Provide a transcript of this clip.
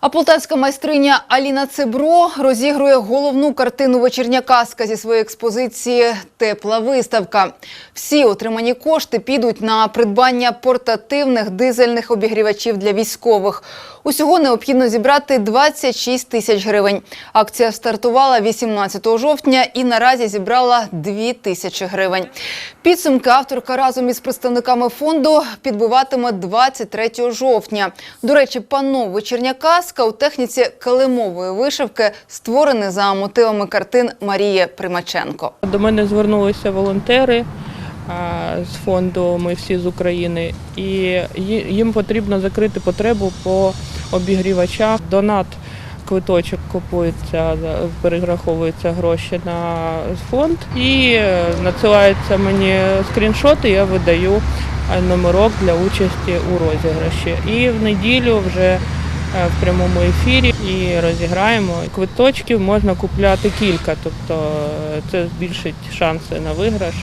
А полтавська майстриня Аліна Цибро розігрує головну картину «Вечірня казка» зі своєї експозиції «Тепла виставка». Всі отримані кошти підуть на придбання портативних дизельних обігрівачів для військових. Усього необхідно зібрати 26 тисяч гривень. Акція стартувала 18 жовтня і наразі зібрала 2 тисячі гривень. Підсумки авторка разом із представниками фонду підбиватиме 23 жовтня. До речі, панно «Вечірня казка» у техніці килимової вишивки створений за мотивами картин Марії Примаченко. До мене звернулися волонтери з фонду Ми всі з України, і їм потрібно закрити потребу по обігрівачах. Донат квиточок купується, перераховуються гроші на фонд і е, надсилаються мені скріншоти. Я видаю е, номерок для участі у розіграші. І в неділю вже в прямому ефірі і розіграємо. Квиточків можна купляти кілька, тобто е, це збільшить шанси на виграш.